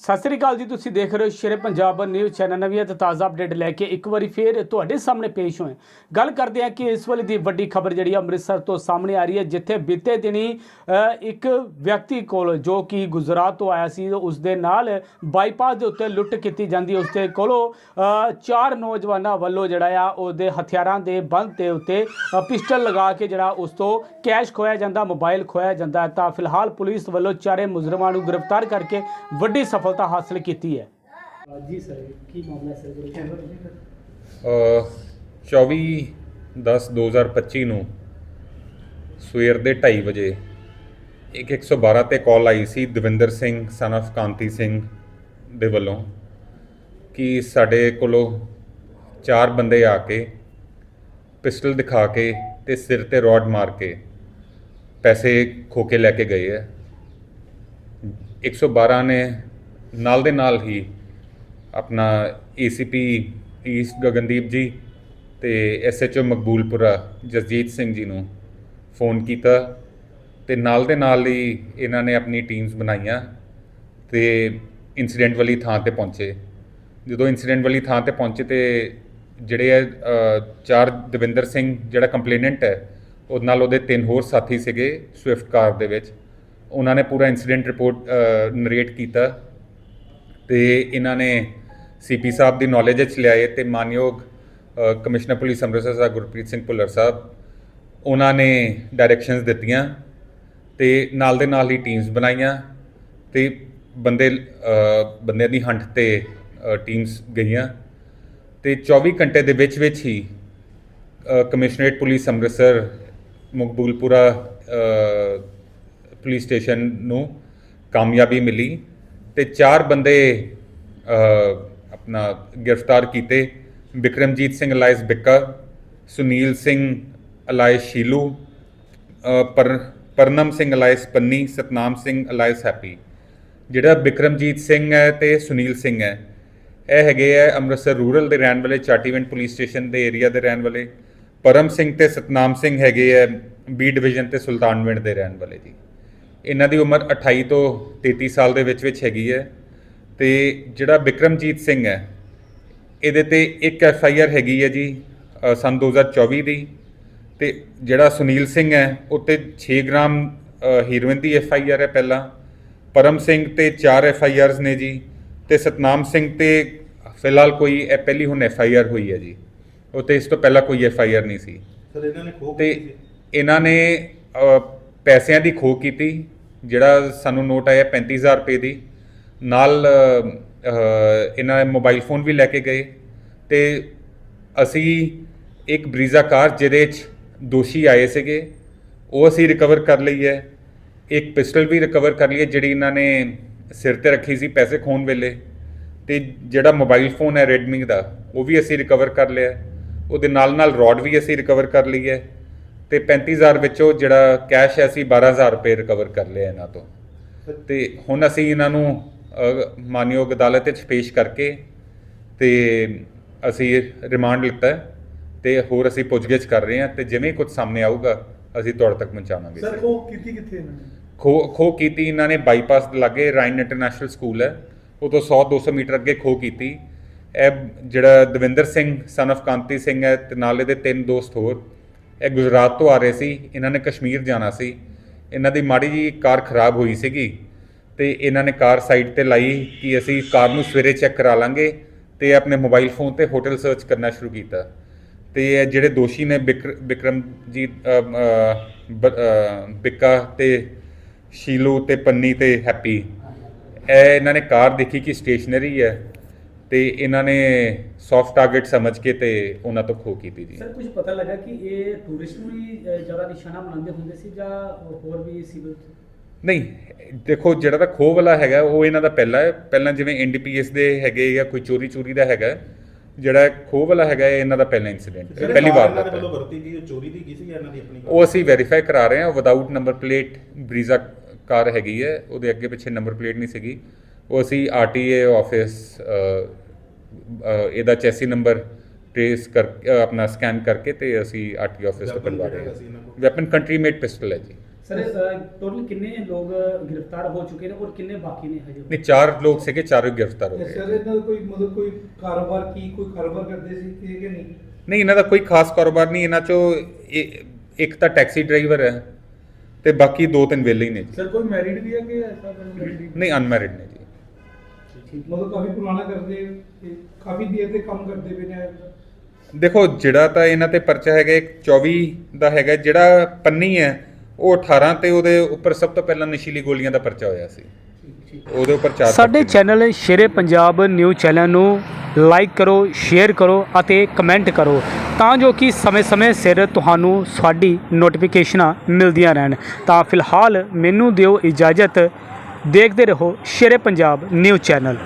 ਸਤਿ ਸ੍ਰੀ ਅਕਾਲ ਜੀ, ਤੁਸੀਂ ਦੇਖ ਰਹੇ ਹੋ ਸ਼ੇਰੇ ਪੰਜਾਬ ਨਿਊਜ਼ ਚੈਨਲ ਨਵੀਂ ਅਤੇ ਤਾਜ਼ਾ ਅਪਡੇਟ ਲੈ ਕੇ ਇੱਕ ਵਾਰੀ ਫੇਰ ਤੁਹਾਡੇ ਸਾਹਮਣੇ ਪੇਸ਼ ਹੋਏ ਗੱਲ ਕਰਦੇ ਹਾਂ ਕਿ ਇਸ ਵੇਲੇ ਦੀ ਵੱਡੀ ਖਬਰ ਜਿਹੜੀ ਆ ਅੰਮ੍ਰਿਤਸਰ ਤੋਂ ਸਾਹਮਣੇ ਆ ਰਹੀ ਹੈ, ਜਿੱਥੇ ਬੀਤੇ ਦਿਨੀ ਇੱਕ ਵਿਅਕਤੀ ਕੋਲ ਜੋ ਕਿ ਗੁਜਰਾਤ ਤੋਂ ਆਇਆ ਸੀ, ਉਸ ਦੇ ਨਾਲ ਬਾਈਪਾਸ ਦੇ ਉੱਤੇ ਲੁੱਟ ਕੀਤੀ ਜਾਂਦੀ ਉਸ ਦੇ ਕੋਲੋਂ ਚਾਰ ਨੌਜਵਾਨਾਂ ਵੱਲੋਂ ਜਿਹੜਾ ਆ, ਉਹਦੇ ਹਥਿਆਰਾਂ ਦੇ ਬੰਦ ਦੇ ਉੱਤੇ ਪਿਸਟਲ ਲਗਾ ਕੇ ਜਿਹੜਾ ਉਸ ਤੋਂ ਕੈਸ਼ ਖੋਇਆ ਜਾਂਦਾ, ਮੋਬਾਈਲ ਖੋਇਆ ਜਾਂਦਾ ਤਾਂ ਫਿਲਹਾਲ ਪੁਲਿਸ ਵੱਲੋਂ ਚਾਰੇ ਮੁਜਰਮਾਂ ਨੂੰ ਗ੍ਰਿਫਤਾਰ ਕਰਕੇ ਵੱਡੀ ਸਫਲਤਾ ਹਾਸਲ ਕੀਤੀ ਹੈ। ਜੀ ਸਰ ਕੀ ਮਾਮਲਾ ਸਰ? ਅ, 24 10 2025 ਨੂੰ ਸਵੇਰ ਦੇ 2:30 ਵਜੇ ਇੱਕ 112 ਤੇ ਕਾਲ ਆਈ ਸੀ ਦਵਿੰਦਰ ਸਿੰਘ son of ਕਾਂਤੀ ਸਿੰਘ ਦੇ ਵੱਲੋਂ ਕਿ ਸਾਡੇ ਕੋਲੋਂ ਚਾਰ ਬੰਦੇ ਆ ਕੇ ਪਿਸਟਲ ਦਿਖਾ ਕੇ ਤੇ ਸਿਰ ਤੇ ਰੋਡ ਮਾਰ ਕੇ ਪੈਸੇ ਖੋ ਕੇ ਲੈ ਕੇ ਗਏ ਹੈ। 112 ਨੇ ਨਾਲ ਦੇ ਨਾਲ ਹੀ ਆਪਣਾ ਏਸੀਪੀ ਈਸਟ ਗਗਨਦੀਪ ਜੀ ਤੇ ਐਸਐਚਓ ਮਕਬੂਲਪੁਰਾ ਜਸਜੀਤ ਸਿੰਘ ਜੀ ਨੂੰ ਫੋਨ ਕੀਤਾ ਤੇ ਨਾਲ ਦੇ ਨਾਲ ਹੀ ਇਹਨਾਂ ਨੇ ਆਪਣੀ ਟੀਮਸ ਬਣਾਈਆਂ ਤੇ ਇਨਸੀਡੈਂਟ ਵਾਲੀ ਥਾਂ ਤੇ ਪਹੁੰਚੇ। ਜਦੋਂ ਇਨਸੀਡੈਂਟ ਵਾਲੀ ਥਾਂ ਤੇ ਪਹੁੰਚੇ ਤੇ ਜਿਹੜੇ ਹੈ, ਚਾਰ ਦਵਿੰਦਰ ਸਿੰਘ ਜਿਹੜਾ ਕੰਪਲੇਨੈਂਟ ਹੈ ਉਹਦੇ ਨਾਲ ਉਹਦੇ ਤਿੰਨ ਹੋਰ ਸਾਥੀ ਸੀਗੇ ਸਵਿਫਟ ਕਾਰ ਦੇ ਵਿੱਚ। ਉਹਨਾਂ ਨੇ ਪੂਰਾ ਇਨਸੀਡੈਂਟ ਰਿਪੋਰਟ ਨਰੇਟ ਕੀਤਾ ਤੇ ਇਹਨਾਂ ਨੇ ਸੀਪੀ ਸਾਹਿਬ ਦੀ ਨੌਲੇਜ ਵਿੱਚ ਲਿਆਏ ਤੇ ਮਾਨਯੋਗ ਕਮਿਸ਼ਨਰ ਪੁਲਿਸ ਅੰਮ੍ਰਿਤਸਰ ਸਾਹਿਬ ਗੁਰਪ੍ਰੀਤ ਸਿੰਘ ਭੁੱਲਰ ਸਾਹਿਬ ਉਹਨਾਂ ਨੇ ਡਾਇਰੈਕਸ਼ਨਸ ਦਿੱਤੀਆਂ ਤੇ ਨਾਲ ਦੇ ਨਾਲ ਹੀ ਟੀਮਸ ਬਣਾਈਆਂ ਤੇ ਬੰਦੇ ਅ, ਬੰਦਿਆਂ ਦੀ ਹੰਟ ਤੇ ਟੀਮਸ ਗਈਆਂ ਤੇ 24 ਘੰਟੇ ਦੇ ਵਿੱਚ ਵਿੱਚ ਹੀ commissionerate police Amritsar Maqboolpura police station ਨੂੰ ਕਾਮਯਾਬੀ ਮਿਲੀ। ਤੇ ਚਾਰ ਬੰਦੇ ਆਪਣਾ ਗ੍ਰਿਫਤਾਰ ਕੀਤੇ। ਵਿਕਰਮਜੀਤ ਸਿੰਘ ਅਲਾਇਸ ਬਿੱਕਾ, ਸੁਨੀਲ ਸਿੰਘ ਅਲਾਇਸ ਸ਼ੀਲੂ ਪਰ, Parnam Singh alias Panni, Satnam Singh alias Happy. ਜਿਹੜਾ ਵਿਕਰਮਜੀਤ ਸਿੰਘ ਹੈ ਤੇ ਸੁਨੀਲ ਸਿੰਘ ਹੈ, ਇਹ ਹੈਗੇ ਹੈ ਅੰਮ੍ਰਿਤਸਰ ਰੂਰਲ ਦੇ ਰਹਿਣ ਵਾਲੇ, ਚਾਟੀਵਿੰਡ ਪੁਲਿਸ ਸਟੇਸ਼ਨ ਦੇ ਏਰੀਆ ਦੇ ਰਹਿਣ ਵਾਲੇ। ਪਰਮ ਸਿੰਘ ਤੇ ਸਤਨਾਮ ਸਿੰਘ ਹੈਗੇ ਹੈ ਬੀ ਡਿਵੀਜ਼ਨ ਤੇ ਸੁਲਤਾਨਵਿੰਡ ਦੇ ਰਹਿਣ ਵਾਲੇ ਜੀ। ਇਹਨਾਂ ਦੀ ਉਮਰ 28 ਤੋਂ 33 ਸਾਲ ਦੇ ਵਿੱਚ ਵਿੱਚ ਹੈਗੀ ਹੈ ਤੇ ਜਿਹੜਾ ਵਿਕਰਮਜੀਤ ਸਿੰਘ ਹੈ ਇਹਦੇ ਤੇ ਇੱਕ ਐਫ ਆਈ ਆਰ ਹੈਗੀ ਹੈ ਜੀ ਸੰਨ 2024 ਦੀ ਤੇ ਜਿਹੜਾ ਸੁਨੀਲ ਸਿੰਘ ਹੈ ਉੱਤੇ 6 ਗ੍ਰਾਮ ਹੀਰੋਇਨ ਦੀ ਐਫ ਆਈ ਆਰ ਹੈ ਪਹਿਲਾਂ ਪਰਮ ਸਿੰਘ ਤੇ 4 ਐਫ ਆਈ ਆਰਸ ਨੇ ਜੀ ਤੇ ਸਤਨਾਮ ਸਿੰਘ ਤੇ ਫਿਲਹਾਲ ਕੋਈ ਇਹ ਪਹਿਲੀ ਹੁਣ ਐਫ ਆਈ ਆਰ ਹੋਈ ਹੈ ਜੀ ਉੱਤੇ ਇਸ ਤੋਂ ਪਹਿਲਾਂ ਕੋਈ ਐਫ ਆਈ ਆਰ ਨਹੀਂ ਸੀ ਸਰ ਇਹਨਾਂ ਨੇ ਖੋਹ ਤੇ। ਇਹਨਾਂ ਨੇ ਪੈਸਿਆਂ ਦੀ ਖੋਹ ਕੀਤੀ ਜਿਹੜਾ ਸਾਨੂੰ ਨੋਟ ਆਇਆ 35000 ਰੁਪਏ ਦੀ। ਨਾਲ ਇਹਨਾਂ ਨੇ ਮੋਬਾਈਲ ਫੋਨ ਵੀ ਲੈ ਕੇ ਗਏ ਤੇ ਅਸੀਂ ਇੱਕ ਬਰੀਜ਼ਾ ਕਾਰ ਜਿਹਦੇ 'ਚ ਦੋਸ਼ੀ ਆਏ ਸੀਗੇ, ਉਹ ਅਸੀਂ ਰਿਕਵਰ ਕਰ ਲਈ ਹੈ। ਇੱਕ ਪਿਸਟਲ ਵੀ ਰਿਕਵਰ ਕਰ ਲਈ ਹੈ, ਜਿਹੜੀ ਇਹਨਾਂ ਨੇ ਸਿਰ ਤੇ ਰੱਖੀ ਸੀ ਪੈਸੇ ਖੋਣ ਵੇਲੇ। ਤੇ ਜਿਹੜਾ ਮੋਬਾਈਲ ਫੋਨ ਹੈ Redmi ਦਾ, ਉਹ ਵੀ ਅਸੀਂ ਰਿਕਵਰ ਕਰ ਲਿਆ। ਉਹਦੇ ਨਾਲ ਨਾਲ ਰੋਡ ਵੀ ਅਸੀਂ ਰਿਕਵਰ ਕਰ ਲਈ ਹੈ। ਤੇ 35000 ਵਿੱਚੋਂ ਜਿਹੜਾ ਕੈਸ਼ ਹੈ ਅਸੀਂ 12000 ਰੁਪਏ ਰਿਕਵਰ ਕਰ ਲਿਆ ਇਹਨਾਂ ਤੋਂ। ਤੇ ਹੁਣ ਅਸੀਂ ਇਹਨਾਂ ਨੂੰ ਮਾਨਯੋਗ ਅਦਾਲਤ ਵਿੱਚ ਪੇਸ਼ ਕਰਕੇ ਤੇ ਅਸੀਂ ਰਿਮਾਂਡ ਲਿੱਤਾ ਤੇ ਹੋਰ ਅਸੀਂ ਪੁੱਛਗਿੱਛ ਕਰ ਰਹੇ ਹਾਂ ਤੇ ਜਿਵੇਂ ਕੁਝ ਸਾਹਮਣੇ ਆਊਗਾ ਅਸੀਂ ਤੁਹਾਡੇ ਤੱਕ ਪਹੁੰਚਾਵਾਂਗੇ। ਸਰ ਖੋਹ ਕੀਤੀ ਕਿੱਥੇ ਇਹਨਾਂ ਨੇ? ਖੋ ਖੋ ਕੀਤੀ ਇਹਨਾਂ ਨੇ ਬਾਈਪਾਸ ਦੇ ਲਾਗੇ ਰਾਈਨ ਇੰਟਰਨੈਸ਼ਨਲ ਸਕੂਲ ਹੈ। ਉਹ ਤੋਂ 100 200 ਮੀਟਰ ਅੱਗੇ ਖੋ ਕੀਤੀ। ਇਹ ਜਿਹੜਾ ਦਵਿੰਦਰ ਸਿੰਘ son of ਕਾਂਤੀ ਸਿੰਘ ਹੈ ਤੇ ਨਾਲ ਇਹਦੇ ਤਿੰਨ ਦੋਸਤ ਹੋਰ ਇਹ ਗੁਜਰਾਤ ਤੋਂ ਆ ਰਹੇ ਸੀ ਇਹਨਾਂ ਨੇ ਕਸ਼ਮੀਰ ਜਾਣਾ ਸੀ। ਇਹਨਾਂ ਦੀ ਮਾੜੀ ਜੀ ਕਾਰ ਖਰਾਬ ਹੋਈ ਸੀਗੀ ਤੇ ਇਹਨਾਂ ਨੇ ਕਾਰ ਸਾਈਡ ਤੇ ਲਾਈ ਕਿ ਅਸੀਂ ਕਾਰ ਨੂੰ ਸਵੇਰੇ ਚੈੱਕ ਕਰਾ ਲਾਂਗੇ ਤੇ ਆਪਣੇ ਮੋਬਾਈਲ ਫੋਨ ਤੇ ਹੋਟਲ ਸਰਚ ਕਰਨਾ ਸ਼ੁਰੂ ਕੀਤਾ। ਤੇ ਇਹ ਜਿਹੜੇ ਦੋਸ਼ੀ ਨੇ ਬਿਕਰ- ਬਿਕਰਮਜੀਤ ਅ, ਬ- ਬਿੱਕਾ ਤੇ ਸ਼ੀਲੂ ਤੇ ਪੰਨੀ ਤੇ ਹੈਪੀ ਇਹ ਇਹਨਾਂ ਨੇ ਕਾਰ ਦੇਖੀ ਕਿ ਸਟੇਸ਼ਨਰੀ ਹੈ। ਤੇ ਇਹਨਾਂ ਨੇ ਸੌਫਟ ਟਾਰਗੇਟ ਸਮਝ ਕੇ ਤੇ ਉਹਨਾਂ ਤੋਂ ਖੋ ਕੀਤੀ ਜੀ। ਸਰ ਕੁਝ ਪਤਾ ਲੱਗਾ ਕਿ ਇਹ ਟੂਰਿਸਟ ਨੂੰ ਹੀ ਜ਼ਿਆਦਾ ਨਿਸ਼ਾਨਾ ਬਣਾਉਂਦੇ ਹੁੰਦੇ ਸੀ ਜਾਂ ਹੋਰ ਵੀ ਸਿਵਲ ਨਹੀਂ ਦੇਖੋ ਜਿਹੜਾ ਤਾਂ ਖੋਹ ਵਾਲਾ ਹੈਗਾ ਉਹ ਇਹਨਾਂ ਦਾ ਪਹਿਲਾ ਹੈ। ਪਹਿਲਾਂ ਜਿਵੇਂ ਐਨਡੀਪੀਐਸ ਦੇ ਹੈਗੇ ਜਾਂ ਕੋਈ ਚੋਰੀ ਚੋਰੀ ਦਾ ਹੈਗਾ ਜਿਹੜਾ ਖੋਹ ਵਾਲਾ ਹੈਗਾ ਇਹ ਇਹਨਾਂ ਦਾ ਪਹਿਲਾ ਇਨਸੀਡੈਂਟ ਪਹਿਲੀ ਵਾਰ ਇਹਨਾਂ ਦਾ ਦੇ ਵੱਲੋਂ ਵਰਤੀ ਗਈ ਉਹ ਚੋਰੀ ਦੀ ਗਈ ਸੀ ਜਾਂ ਇਹਨਾਂ ਦੀ ਆਪਣੀ? ਉਹ ਅਸੀਂ ਵੈਰੀਫਾਈ ਕਰਾ ਰਹੇ ਹਾਂ without number plate Brezza car ਹੈਗੀ ਹੈ ਉਹਦੇ ਅੱਗੇ ਪਿੱਛੇ ਨੰਬਰ ਪਲੇਟ ਨਹੀਂ ਸੀਗੀ। ਉਹ ਅਸੀਂ ਆਰਟੀਏ ਆਫਿਸ ਇਹਦਾ ਚੈਸੀ ਨੰਬਰ ਟ੍ਰੇਸ ਕਰ ਆਪਣਾ ਸਕੈਨ ਕਰਕੇ ਤੇ ਅਸੀਂ ਆਰਟੀ ਆਫਿਸ ਤੋਂ ਕਰਵਾ ਰਹੇ ਹਾਂ? ਵੈਪਨ ਕੰਟਰੀ ਮੇਡ ਪਿਸਟਲ ਹੈ ਜੀ। ਸਰ ਟੋਟਲ ਕਿੰਨੇ ਲੋਕ ਗ੍ਰਿਫਤਾਰ ਹੋ ਚੁੱਕੇ ਨੇ ਔਰ ਕਿੰਨੇ ਬਾਕੀ ਨੇ ਹਜੇ? ਨਹੀਂ ਚਾਰ ਲੋਕ ਸੀਗੇ ਚਾਰੋਂ ਗ੍ਰਿਫਤਾਰ ਹੋ ਗਏ। ਸਰ ਇਹਨਾਂ ਦਾ ਕੋਈ ਮਤਲਬ ਕੋਈ ਕਾਰੋਬਾਰ ਕੀ ਕੋਈ ਕਾਰੋਬਾਰ ਕਰਦੇ ਸੀ ਕਿ ਕਿ ਨਹੀਂ? ਨਹੀਂ ਇਹਨਾਂ ਦਾ ਕੋਈ ਖਾਸ ਕਾਰੋਬਾਰ ਨਹੀਂ ਇਹਨਾਂ ਚੋਂ ਇੱਕ ਤਾਂ ਟੈਕਸੀ ਡਰਾਈਵਰ ਹੈ ਤੇ ਬਾਕੀ ਦੋ ਤਿੰਨ ਵਿਹਲੇ ਹੀ ਨੇ ਜੀ। ਸਰ ਕੋਈ ਮੈਰਿਡ ਵੀ ਹੈ ਕਿ ਐਸਾ ਨਹੀਂ ਅਨਮੈਰਿਡ ਨੇ ਜੀ। ਮਤਲਬ ਕਾਫੀ ਪੁਰਾਣਾ ਕਰਦੇ ਤੇ ਕਾਫੀ ਦੇਰ ਤੇ ਕੰਮ ਕਰਦੇ ਪਏ ਨੇ। ਦੇਖੋ ਜਿਹੜਾ ਤਾਂ ਇਹਨਾਂ ਤੇ ਪਰਚਾ ਹੈਗਾ ਇੱਕ 24 ਦਾ ਹੈਗਾ ਜਿਹੜਾ ਪੰਨੀ ਹੈ ਉਹ 18 ਤੇ ਉਹਦੇ ਉੱਪਰ ਸਭ ਤੋਂ ਪਹਿਲਾਂ ਨਸ਼ੀਲੀ ਗੋਲੀਆਂ ਦਾ ਪਰਚਾ ਹੋਇਆ ਸੀ। ਉਹਦੇ ਉੱਪਰ ਚਾਰ ਸਾਡੇ। Channel Shere Punjab news channel ਨੂੰ ਲਾਈਕ ਕਰੋ ਸ਼ੇਅਰ ਕਰੋ ਅਤੇ ਕਮੈਂਟ ਕਰੋ ਤਾਂ ਜੋ ਕਿ ਸਮੇਂ-ਸਮੇਂ ਸਿਰ ਤੁਹਾਨੂੰ ਸਾਡੀ ਨੋਟੀਫਿਕੇਸ਼ਨਾਂ ਮਿਲਦੀਆਂ ਰਹਿਣ। ਤਾਂ ਫਿਲਹਾਲ ਮੈਨੂੰ ਦਿਓ ਇਜਾਜ਼ਤ। ਦੇਖਦੇ ਰਹੋ ਸ਼ੇਰੇ ਪੰਜਾਬ ਨਿਊਜ਼ ਚੈਨਲ।